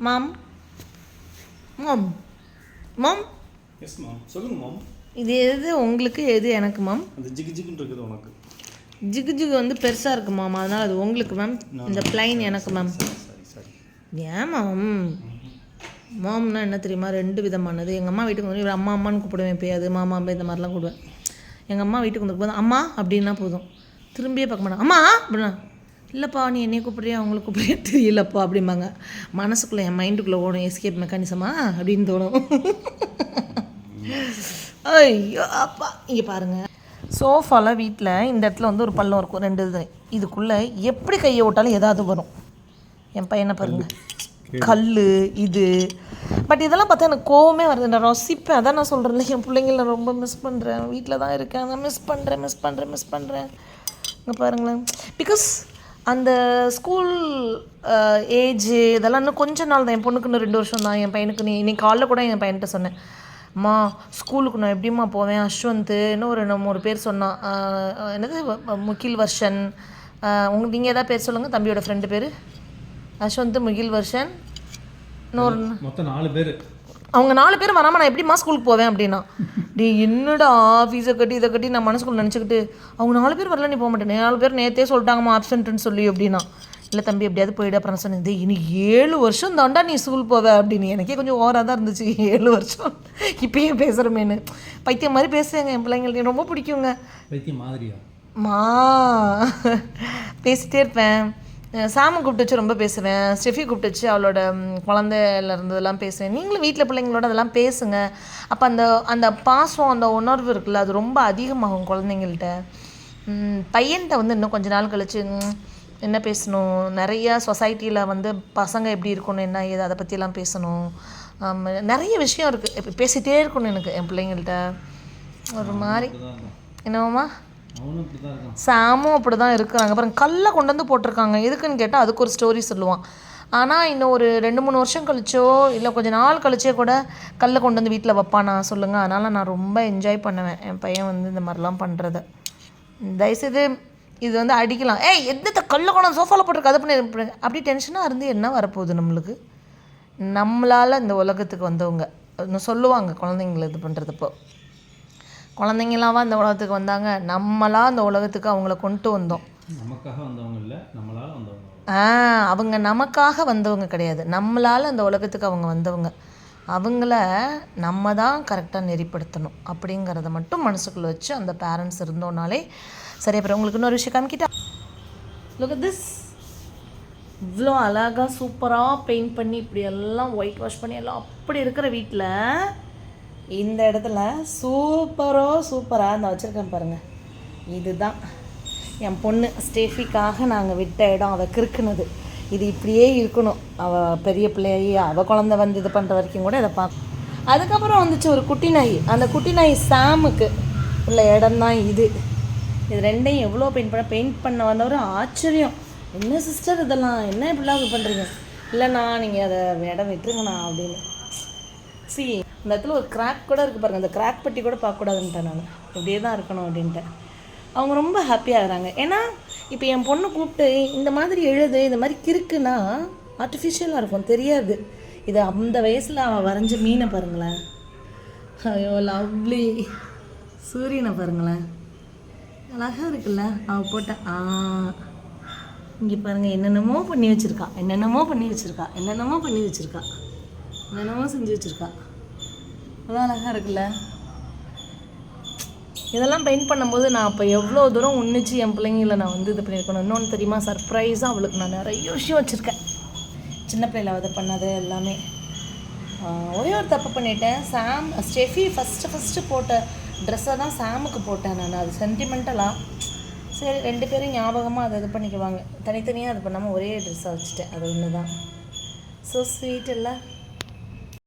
Ma'am ma'am ma'am yes ma'am சொல்லுங்க ma'am இது எது உங்களுக்கு எது எனக்கு மேம் அந்த ஜிகு ஜிகுன்னு இருக்குது உனக்கு. ஜிகு ஜிகு வந்து பெருசாக இருக்கு மேம் அதனால் அது உங்களுக்கு மேம் இந்த பிளைன் எனக்கு மேம் ஏன் மேம் மாம்னா என்ன தெரியுமா? ரெண்டு விதமானது. எங்கள் அம்மா வீட்டுக்கு வந்து அம்மா அம்மான்னு கூப்பிடுவேன் எப்பயாவது. மாமா அம்மா இந்த மாதிரிலாம் கூப்பிடுவேன். எங்கள் அம்மா வீட்டுக்கு வந்து அம்மா அப்படின்னா போதும். திரும்பியே பார்க்க மாட்டேன். அம்மா! அப்படின்னா இல்லைப்பா நீ என்னைய கூப்பிட்றியா? அவங்களுக்கு கூப்பிட்றியா? தெரியலப்பா அப்படிம்பாங்க. மனசுக்குள்ளே என் மைண்டுக்குள்ளே ஓடும் எஸ்கேப் மெக்கானிசமா அப்படின்னு தோணும். ஐயோ அப்பா. இங்கே பாருங்கள் சோஃபாவில் வீட்டில் இந்த இடத்துல வந்து ஒரு பள்ளம் இருக்கும். ரெண்டு இது. இதுக்குள்ளே எப்படி கையை விட்டாலும் ஏதாவது வரும். என் பையனை பாருங்க. கல் இது. பட் இதெல்லாம் பார்த்தா எனக்கு கோவமே வருது. நான் ரசிப்பேன். அதான் நான் சொல்கிறேன்ல என் பிள்ளைங்கள ரொம்ப மிஸ் பண்ணுறேன் வீட்டில் தான் இருக்கேன். அதான் மிஸ் பண்ணுறேன் மிஸ் பண்ணுறேன் மிஸ் பண்ணுறேன் இங்கே பாருங்களேன். பிகாஸ் அந்த ஸ்கூல் ஏஜ் இதெல்லாம் இன்னும் கொஞ்ச நாள் தான். என் பொண்ணுக்கு இன்னும் ரெண்டு வருஷம் தான். என் பையனுக்கு நீ இன்னைக்கு காலைல கூட என் பையன்கிட்ட சொன்னேன். அம்மா ஸ்கூலுக்கு நான் எப்படிம்மா போவேன்? அஸ்வந்த் இன்னும் ஒரு நம்ம ஒரு பேர் சொன்னான். என்னது? முகில் வர்ஷன். உங்க நீங்கள் ஏதாவது பேர் சொல்லுங்கள் தம்பியோட ஃப்ரெண்டு பேர். அஸ்வந்த் முகில் வர்ஷன். இன்னொரு மொத்தம் நாலு பேர். அவங்க நாலு பேர் வராமல் நான் எப்படிம்மா ஸ்கூலுக்கு போவேன் அப்படின்னா? டே என்னடா ஃபீஸை கட்டி இதை கட்டி நான் மனசுக்குள்ள நினச்சிக்கிட்டு அவங்க நாலு பேர் வரல நீ போக மாட்டேன் நாலு பேர் நேற்றே சொல்லிட்டாங்கம்மா ஆப்சென்ட்னு சொல்லி அப்படின்னா இல்லை தம்பி எப்படியாவது போயிடு அப்புறம் சொன்னேன். "டேய், இனி ஏழு வருஷம் தாண்டா நீ ஸ்கூல் போவ அப்படின்னு. எனக்கே கொஞ்சம் ஓவராக தான் இருந்துச்சு. ஏழு வருஷம். இப்பயே பேசுகிறமேனு பைத்தியம் மாதிரி பேசுவேங்க என் பிள்ளைங்களுக்கு ரொம்ப பிடிக்குங்க. மா. பேசிட்டே இருப்பேன். சாமு கூப்பிட்டு ரொம்ப பேசுவேன். ஸ்டெஃபி கூப்பிட்டு வச்சு அவளோட குழந்தையில இருந்ததெல்லாம் பேசுவேன். நீங்களும் வீட்டில் பிள்ளைங்களோட அதெல்லாம் பேசுங்க. அப்போ அந்த அந்த பாசம் அந்த உணர்வு இருக்குல்ல அது ரொம்ப அதிகமாகும் குழந்தைங்கள்ட்ட. பையன்கிட்ட வந்து இன்னும் கொஞ்ச நாள் கழிச்சு என்ன பேசணும்? நிறைய சொசைட்டியில் வந்து பசங்க எப்படி இருக்கணும் என்ன ஏது அதை பற்றியெல்லாம் பேசணும். நிறைய விஷயம் இருக்குது இப்போ பேசிகிட்டே இருக்கணும் எனக்கு என் பிள்ளைங்கள்ட்ட. ஒரு மாதிரி. என்னவாம்மா? சாமும் அப்படி தான் இருக்கிறாங்க. அப்புறம் கல்லை கொண்டு வந்து போட்டிருக்காங்க. எதுக்குன்னு கேட்டால் அதுக்கு ஒரு ஸ்டோரி சொல்லுவான். ஆனால் இன்னும் ஒரு ரெண்டு மூணு வருஷம் கழிச்சோ இல்லை கொஞ்சம் நாள் கழிச்சே கூட கல்லை கொண்டு வந்து வீட்டில் வைப்பானா சொல்லுங்கள் அதனால் நான் ரொம்ப என்ஜாய் பண்ணுவேன். என் பையன் வந்து இந்த மாதிரிலாம் பண்ணுறத தயவுசெய்து இது வந்து அடிக்கலாம். ஏய் எந்த கல்லை கொண்டு சோஃபாவில் போட்டிருக்க? அது பண்ணி அப்படி டென்ஷனாக இருந்து என்ன வரப்போகுது நம்மளுக்கு? நம்மளால் இந்த உலகத்துக்கு வந்தவங்க இன்னும் சொல்லுவாங்க குழந்தைங்கள இது பண்ணுறதுப்போ குழந்தைங்களாவா இந்த உலகத்துக்கு வந்தாங்க நம்மளா இந்த உலகத்துக்கு அவங்கள கொண்டு வந்தோம். நமக்காக வந்தவங்க இல்லை நம்மளால வந்தவங்க. ஆ அவங்க நமக்காக வந்தவங்க கிடையாது. நம்மளால் அந்த உலகத்துக்கு அவங்க வந்தவங்க. அவங்கள நம்ம தான் கரெக்டாக நெறிப்படுத்தணும் அப்படிங்கிறத மட்டும் மனசுக்குள்ளே வச்சு அந்த பேரண்ட்ஸ் இருந்தோனாலே சரி அப்புறம் உங்களுக்கு இன்னொரு விஷயம் காமிக்கிட்டா? லுக் திஸ் இவ்வளோ அழகாக சூப்பராக பெயிண்ட் பண்ணி இப்படி எல்லாம் ஒயிட் வாஷ் பண்ணி எல்லாம் அப்படி இருக்கிற வீட்டில் இந்த இடத்துல சூப்பரோ சூப்பராக இந்த வச்சுருக்கேன் பாருங்கள் இதுதான். என் பொண்ணு ஸ்டேஃபிக்காக நாங்கள் விட்ட இடம் அவள் கிறுக்குனது. இது இப்படியே இருக்கணும். அவள் பெரிய பிள்ளையாகி அவள் குழந்த வந்து இது பண்ணுற வரைக்கும் கூட இதை பார்க்கும். அதுக்கப்புறம் வந்துச்சு ஒரு குட்டி நாய். அந்த குட்டி நாய் சாமுக்கு உள்ள இடம் தான் இது. இது ரெண்டையும் எவ்வளோ பெயிண்ட் பண்ண பெயிண்ட் பண்ண வந்தவர் ஆச்சரியம். என்ன சிஸ்டர் இதெல்லாம்? என்ன இப்படிலாம் இது பண்ணுறீங்க இல்லைண்ணா நீங்கள் அதை இடம் விட்டுருங்கண்ணா அப்படின்னு. சி. அந்த இடத்துல ஒரு கிராக் கூட இருக்குது பாருங்கள் அந்த கிராக் பட்டி கூட பார்க்கக்கூடாதுன்ட்டேன் நான். இப்படியே தான் இருக்கணும் அப்படின்ட்டு அவங்க ரொம்ப ஹாப்பியாகிறாங்க ஏன்னா இப்போ என் பொண்ணை கூப்பிட்டு இந்த மாதிரி எழுது இந்த மாதிரி கிறுக்குன்னா ஆர்டிஃபிஷியலாக இருக்கும். தெரியாது. இது அந்த வயசில் அவள் வரைஞ்ச மீனை பாருங்களேன். ஐயோ லவ்லி சூரியனை பாருங்களேன். அழகாக இருக்குல்ல? அவள் போட்ட ஆ. இங்கே பாருங்கள் என்னென்னமோ பண்ணி வச்சுருக்கா. என்னென்னமோ பண்ணி வச்சுருக்கா. என்னென்னமோ பண்ணி வச்சுருக்கா. என்னென்னமோ செஞ்சு வச்சுருக்கா. அவ்வளோ அழகாக இருக்குல்ல? இதெல்லாம் பெயிண்ட் பண்ணும்போது நான் அப்போ எவ்வளோ தூரம் உன்னிச்சு என் பிள்ளைங்கள நான் வந்து இது பண்ணியிருக்கணும். இன்னொன்று தெரியுமா? சர்ப்ரைஸாக அவளுக்கு நான் நிறைய விஷயம் வச்சுருக்கேன். சின்ன பிள்ளையில அதை பண்ணது எல்லாமே. ஒரே ஒரு தப்பு பண்ணிட்டேன். சாம் ஸ்டெஃபி ஃபஸ்ட்டு ஃபஸ்ட்டு போட்ட ட்ரெஸ்ஸை தான் சாமுக்கு போட்டேன் நான். அது சென்டிமெண்டலாக சரி ரெண்டு பேரும் ஞாபகமாக அதை இது பண்ணிக்குவாங்க. தனித்தனியாக அது பண்ணாமல் ஒரே ட்ரெஸ்ஸை வச்சுட்டேன். அது ஒன்று தான் ஸோ ஸ்வீட் இல்லை?